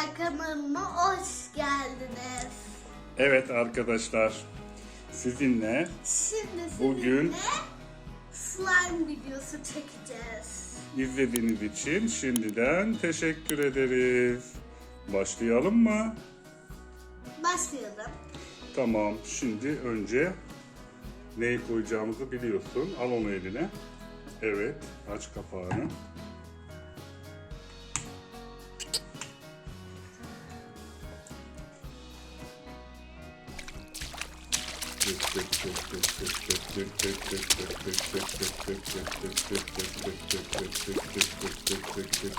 arkadaşlar kanalıma hoş geldiniz. Evet arkadaşlar, sizinle Şimdi Bugün- slime videosu çekeceğiz. izlediğiniz için şimdiden teşekkür ederiz. Başlayalım mı? Başlayalım. Tamam, şimdi önce neyi koyacağımızı biliyorsun. Al onu eline. Evet, aç kapağını.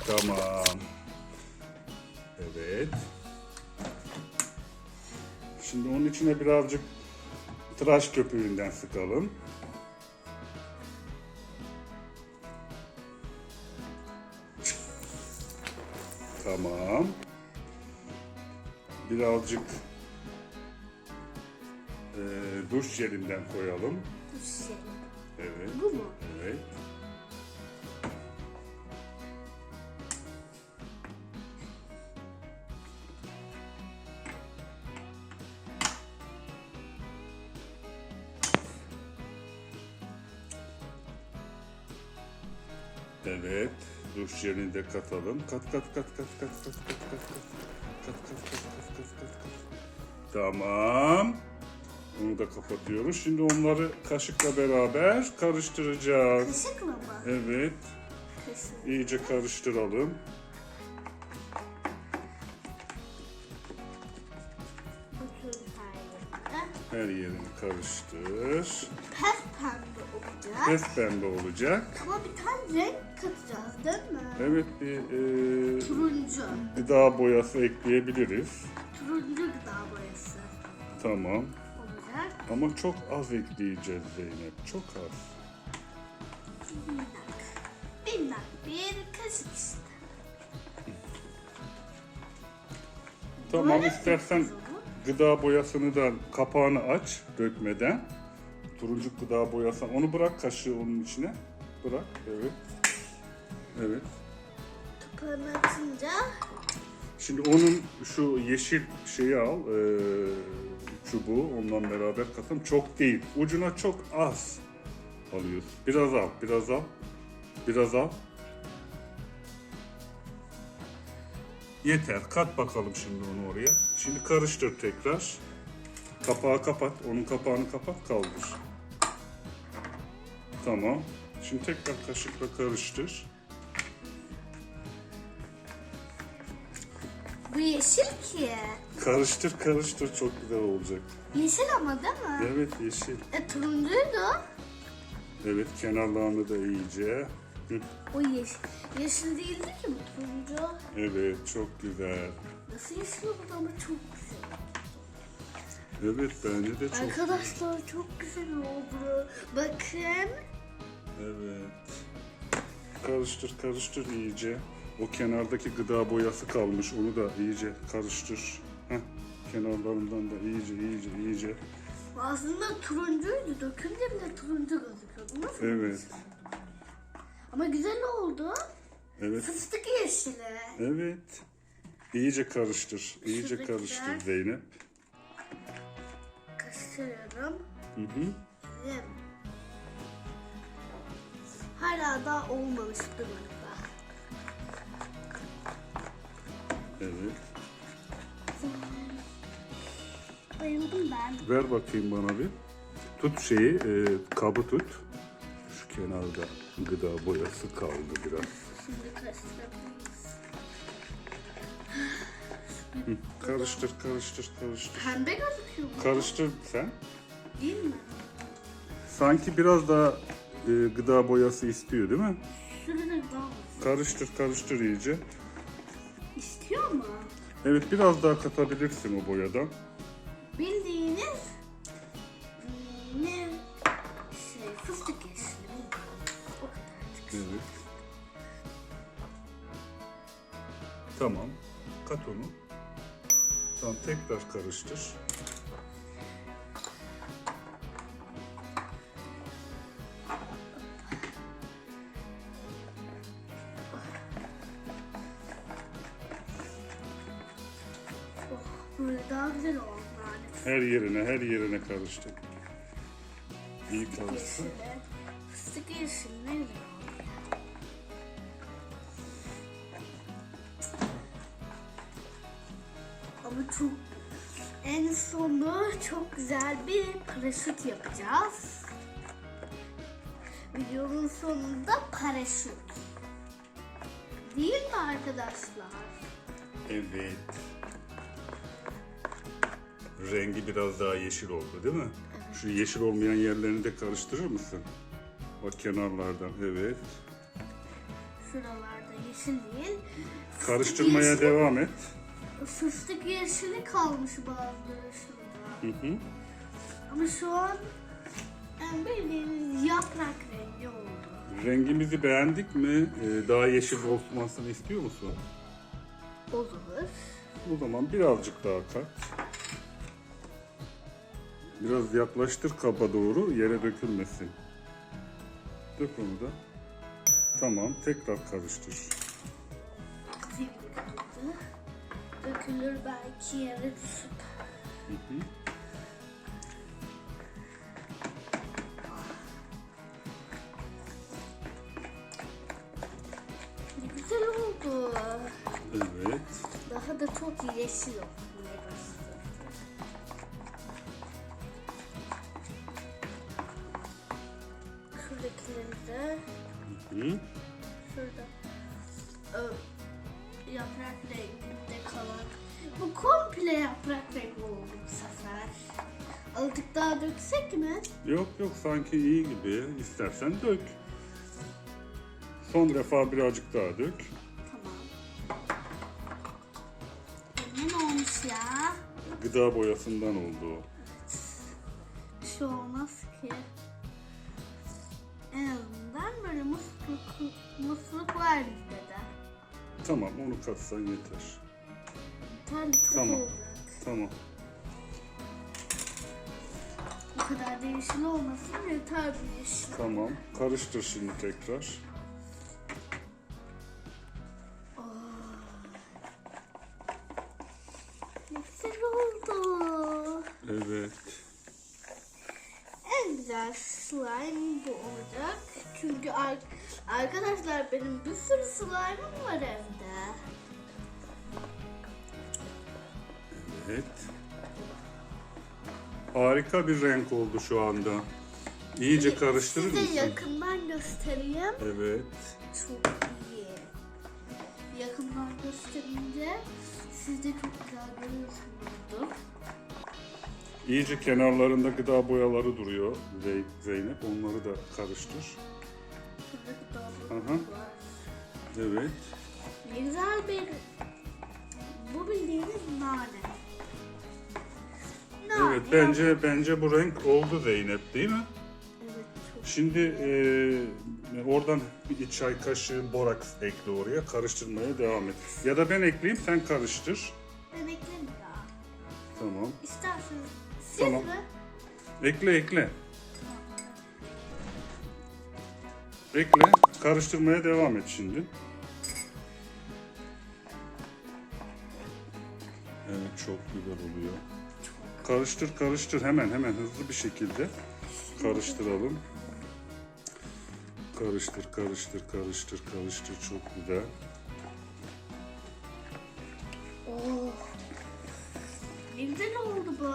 Tamam. Evet. Şimdi onun içine birazcık tıraş köpüğünden sıkalım. Tamam. Birazcık eee, duş jelinden koyalım. Bu şey. Evet. Bu mu? Evet. Evet. Duş jelini de katalım. Kat kat kat kat kat kat kat kat kat kat kat kat kat kat kat kat. Tamam. Bunu da kapatıyoruz. Şimdi onları kaşıkla beraber karıştıracağız. Kaşıkla mı? Evet. Kaşık. İyice karıştıralım. Her yerini karıştır. Pes pembe olacak. Pes pembe olacak. Ama bir tane renk katacağız değil mi? Evet bir e, Turuncu. gıda boyası ekleyebiliriz. Turuncu gıda boyası Tamam. Ama çok az ekleyeceğiz Zeynep. Çok az. Minnak. Minnak bir kaşık işte. Tamam istersen gıda boyasını da kapağını aç dökmeden. Turuncu gıda boyası. Onu bırak kaşığı onun içine. Bırak. Evet. Evet. Kapağını açınca Şimdi onun şu yeşil şeyi al, e, çubuğu ondan beraber katalım. Çok değil, ucuna çok az alıyorsun. Biraz al, biraz al, biraz al. Yeter, kat bakalım şimdi onu oraya. Şimdi karıştır tekrar. Kapağı kapat, onun kapağını kapat, kaldır. Tamam. Şimdi tekrar kaşıkla karıştır. Yeşil ki. Karıştır, karıştır, çok güzel olacak. Yeşil ama değil mi? Evet yeşil. E turuncuydu. Evet kenarlarını da iyice. Hı, O yeşil. Yeşil değildi ki bu turuncu. Evet çok güzel. Nasıl yeşil oldu ama çok güzel. Evet bence de çok. Arkadaşlar çok güzel oldu. Bakın. Evet. Karıştır karıştır iyice. O kenardaki gıda boyası kalmış onu da iyice karıştır. Heh, kenarlarından da iyice iyice iyice. Aslında turuncuydu. Dökünce bile turuncu gözüküyordu. Nasıl? Evet. Ama güzel oldu. Evet. Fıstık yeşili. Evet. İyice karıştır. İyice Şuradakiler. karıştır Zeynep. Karıştırıyorum. Hı hı. Yem. Hala da olmamış durumda. Evet. Bayıldım ben. Ver bakayım bana bir. Tut şeyi, e, kabı tut. Şu kenarda gıda boyası kaldı biraz. Şimdi karıştırabiliriz. Hı, Karıştır, karıştır, karıştır. Pembe gözüküyor bu. Karıştır sen. Değil mi? Sanki biraz daha e, gıda boyası istiyor değil mi? Daha Karıştır, karıştır iyice. Evet, biraz daha katabilirsin o boyadan. Bildiğiniz ne şey fıstık yeşili. O kadarcık. Evet. Tamam. Kat onu. Tamam, tekrar karıştır. Her yerine, her yerine karıştı. İyi karıştı. Fıstık yeşili ne güzel oldu. Ama çok en sonu çok güzel bir paraşüt yapacağız. Videonun sonunda paraşüt. Değil mi arkadaşlar? Evet. Rengi biraz daha yeşil oldu değil mi? Şu yeşil olmayan yerlerini de karıştırır mısın? Bak kenarlardan. Evet. Şuralarda yeşil değil. Karıştırmaya yeşil- devam et. Fıstık yeşili kalmış bazıları şurada. Hı hı. Ama şu an yani bildiğiniz yaprak rengi oldu. Rengimizi beğendik mi? Ee, Daha yeşil olmasını istiyor musun? Olur. O zaman birazcık daha kat. Biraz yaklaştır kaba doğru yere dökülmesin. Dök onu da. Tamam tekrar karıştır. Kaldı. Dökülür belki yere düşüp. Hı hı. Ne güzel oldu. Evet. Daha da çok yeşil Yok sanki iyi gibi. İstersen dök. Son defa birazcık daha dök. Tamam. Ne olmuş ya? Gıda boyasından oldu o. Bir şey olmaz ki. En azından böyle musluk, musluk var bizde de. Tamam onu katsan yeter. Yeterli çok Tamam. olacak. Tamam. Bu kadar da yeşil olmasın yeter bir yeşil. Tamam. Karıştır şimdi tekrar. Ne güzel oldu. Evet. En güzel slime bu olacak. Çünkü ar- arkadaşlar benim bir sürü slime'ım var evde. Evet. Harika bir renk oldu şu anda. İyice karıştırır Size mısın? yakından göstereyim. Evet. Çok iyi. Yakından gösterince siz de çok güzel görüyorsunuzdur. İyice kenarlarında gıda boyaları duruyor Zey- Zeynep. Onları da karıştır. Şuradaki daha Aha. var. Evet. Ne güzel bir... Bu bildiğiniz nane. Evet bence bence bu renk oldu Zeynep değil mi? Evet çok Şimdi e, oradan bir çay kaşığı boraks ekle oraya. Karıştırmaya devam et. Ya da ben ekleyeyim sen karıştır. Ben eklerim ya. Tamam. İsterseniz siz Tamam. mi? Ekle ekle. Ekle. Karıştırmaya devam et şimdi. Evet çok güzel oluyor. Karıştır karıştır hemen hemen hızlı bir şekilde karıştıralım. Karıştır karıştır karıştır karıştır çok güzel. Oh. Ne güzel oldu bu.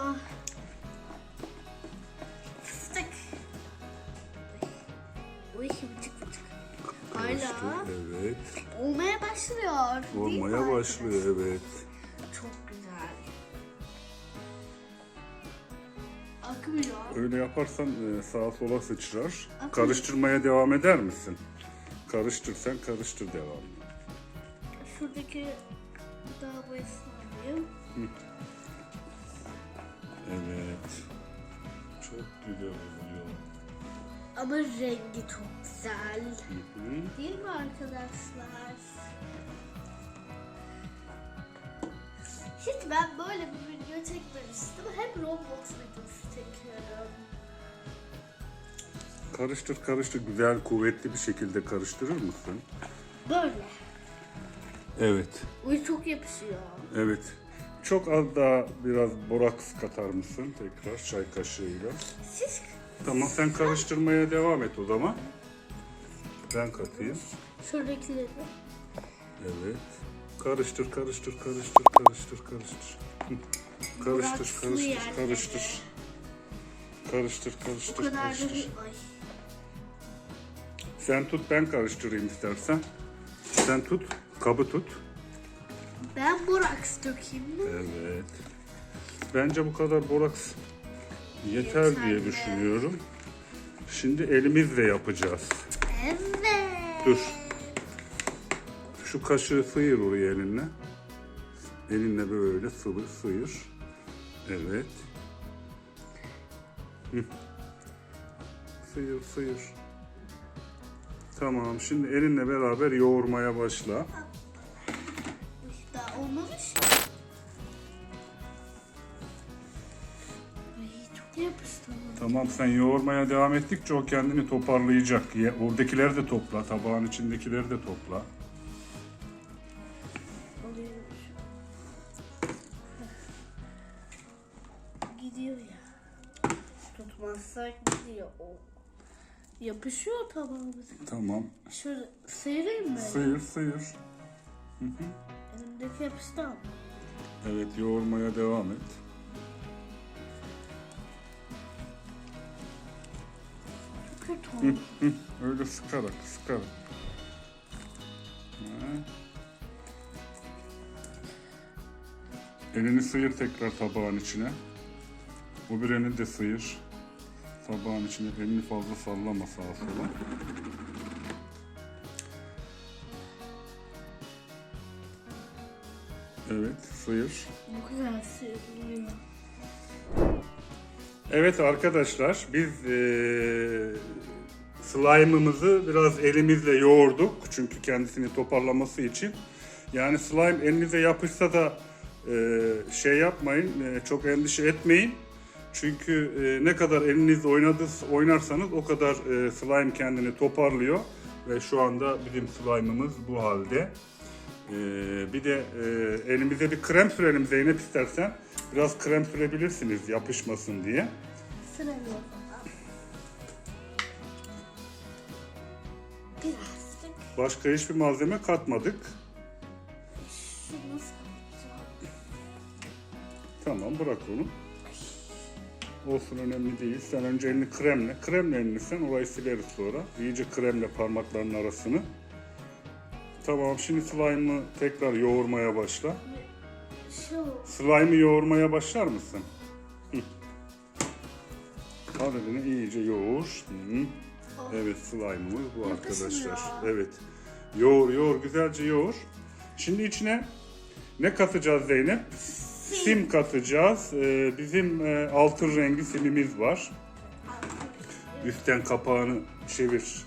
Fıstık. Uy vıcık vıcık. Hala Karıştır evet. olmaya başlıyor. Olmaya başlıyor evet. Öyle yaparsan e, sağa sola sıçrar. Akın. Karıştırmaya devam eder misin? Karıştır sen karıştır devam. Şuradaki daha boyasını alayım. Evet. Çok güzel oluyor. Ama rengi çok güzel. Hı hı. Değil mi arkadaşlar? Hiç ben böyle bir video çekmemiştim. Hep Roblox videosu çekiyorum. Karıştır karıştır güzel kuvvetli bir şekilde karıştırır mısın? Böyle. Evet. Uy çok yapışıyor. Evet. çok az daha biraz boraks katar mısın tekrar çay kaşığıyla? Siz Tamam sen karıştırmaya devam et o zaman. Ben katayım. şuradakileri. Evet. Karıştır, karıştır, karıştır, karıştır, karıştır. Hı. Karıştır, karıştır, karıştır. Karıştır, Bu karıştır, kadar da karıştır. bir... Ay. Sen tut, ben karıştırayım istersen. Sen tut, kabı tut. Ben boraks dökeyim mi? Evet. Bence bu kadar boraks yeter Yeterli. diye düşünüyorum. Şimdi elimizle yapacağız. Evet. Dur. Şu kaşığı sıyır oraya elinle. Elinle böyle sıvı sıyır. Evet. Hı. Sıyır sıyır. Tamam şimdi elinle beraber yoğurmaya başla. Daha olmamış. Tamam sen yoğurmaya devam ettikçe o kendini toparlayacak. Oradakileri de topla, tabağın içindekileri de topla. Gidiyor ya. Tutmazsak gidiyor. O. Yapışıyor tabağımıza. Tamam. Şöyle sıyırayım mı? Sıyır sıyır. Elimdeki yapıştı ama. Evet yoğurmaya devam et. Kötü oldu. Hı, öyle sıkarak sıkarak. Ha. Elini sıyır tekrar tabağın içine. O bir elini de sıyır. Tabağın içine elini fazla sallama sağa sola. Evet, sıyır. Bu kadar sıyırılıyor. Evet arkadaşlar biz eee slime'ımızı biraz elimizle yoğurduk. Çünkü kendisini toparlaması için. Yani slime elinize yapışsa da eee, şey yapmayın, eee, çok endişe etmeyin. Çünkü eee, ne kadar elinizle oynadı, oynarsanız o kadar eee, slime kendini toparlıyor. Ve şu anda bizim slime'ımız bu halde. Eee, bir de eee, elimize bir krem sürelim Zeynep istersen. Biraz krem sürebilirsiniz yapışmasın diye. Yok. Birazcık. Başka hiçbir malzeme katmadık. Şunu. Tamam bırak onu. Olsun önemli değil. Sen önce elini kremle. Kremle elini sen orayı sileriz sonra. İyice kremle parmaklarının arasını. Tamam şimdi slime'ı tekrar yoğurmaya başla. Şu. Slime'ı yoğurmaya başlar mısın? Al elini iyice yoğur. Hı. Evet slime'ımız bu arkadaşlar. Evet. Yoğur yoğur güzelce yoğur. Şimdi içine ne katacağız Zeynep? Sim katacağız. Ee, bizim e, altın rengi simimiz var. Üstten kapağını çevir.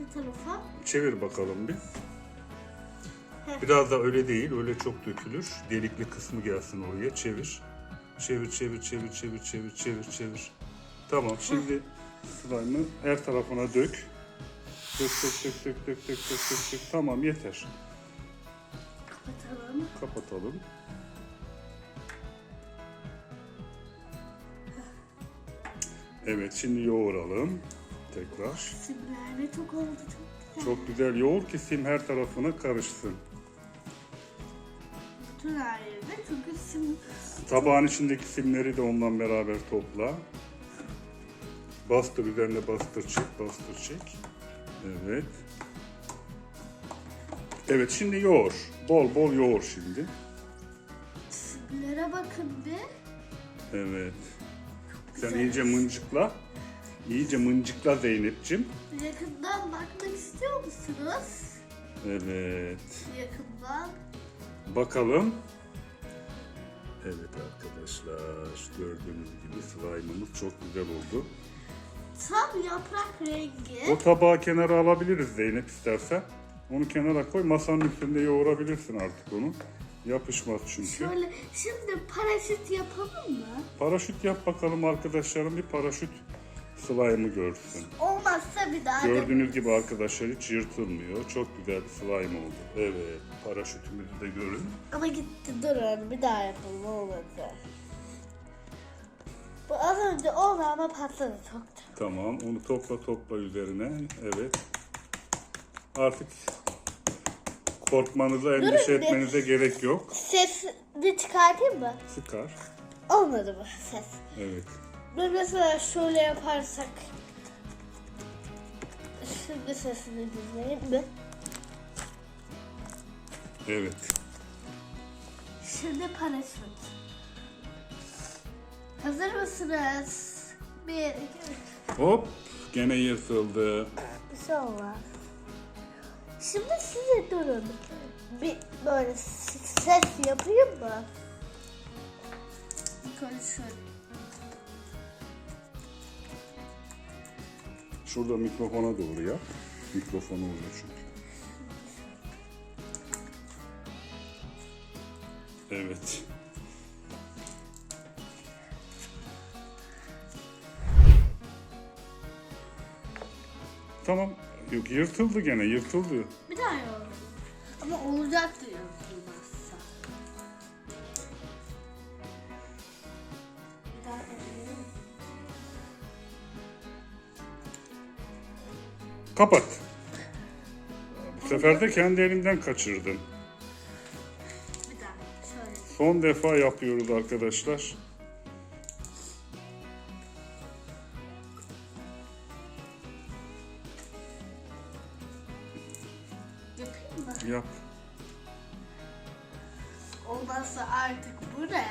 Bir tarafa. Çevir bakalım bir. Biraz da öyle değil, öyle çok dökülür. Delikli kısmı gelsin oraya. Çevir. Çevir, çevir, çevir, çevir, çevir, çevir, çevir. Tamam, şimdi slime'ı her tarafına dök. Dök, dök, dök, dök, dök, dök, dök, dök, dök. Tamam, yeter. Kapatalım. Kapatalım. Evet, şimdi yoğuralım. Tekrar. Simler ne çok oldu çok güzel. Çok güzel yoğur ki sim her tarafına karışsın. Bütün her yerinde çünkü sim Tabağın içindeki simleri de ondan beraber topla. Bastır üzerine bastır çek, bastır çek. Evet. Evet şimdi yoğur. Bol bol yoğur şimdi. simlere bakın bir. Evet. Sen iyice mıncıkla. İyice mıncıkla Zeynep'cim. Yakından bakmak istiyor musunuz? Evet. Yakından. Bakalım. Evet arkadaşlar gördüğünüz gibi slime'ımız çok güzel oldu. Tam yaprak rengi. O tabağı kenara alabiliriz Zeynep istersen. Onu kenara koy. Masanın üstünde yoğurabilirsin artık onu. Yapışmaz çünkü. Şöyle şimdi paraşüt yapalım mı? Paraşüt yap bakalım arkadaşlarım. Bir paraşüt slime'ı görsün. Olmazsa bir daha Gördüğünüz gibi arkadaşlar hiç yırtılmıyor. Çok güzel bir slime oldu. Evet. Paraşütümüzü de görün. Ama gitti durun bir daha yapalım olmadı. Bu az önce oldu ama patladı çoktu. Tamam. Onu topla topla üzerine. Evet. Artık korkmanıza, endişe bir. etmenize gerek yok. Sesini çıkartayım mı? Sıkar. Olmadı mı ses? Evet. Dur mesela şöyle yaparsak. Şimdi sesini dinleyin mi? Evet. Şimdi paraşüt. Hazır mısınız? Bir, iki, üç. Hop. Gene yırtıldı. Bir şey olmaz. Şimdi size durun. Bir böyle ses yapayım mı? Konuşun. Şurada mikrofona doğru yap. Mikrofonu orada çünkü. Evet. Tamam. Yok yırtıldı gene yırtıldı. Bir daha yapalım. Ama olacak diyor olmazsa. Bir daha yapalım. Kapat. Bu sefer de kendi elimden kaçırdın. Bir daha. Şöyle. Son defa yapıyoruz arkadaşlar. Yap. Olmazsa artık bu ne?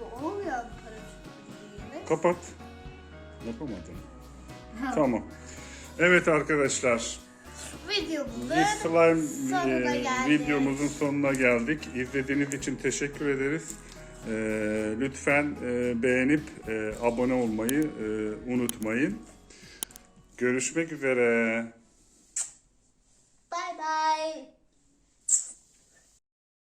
Bu olmuyor mu paraşüt Kapat. Yapamadın. tamam. Evet arkadaşlar. Videomuzun sonuna e, videomuzun sonuna geldik. İzlediğiniz için teşekkür ederiz. E, lütfen e, beğenip e, abone olmayı e, unutmayın. Görüşmek üzere.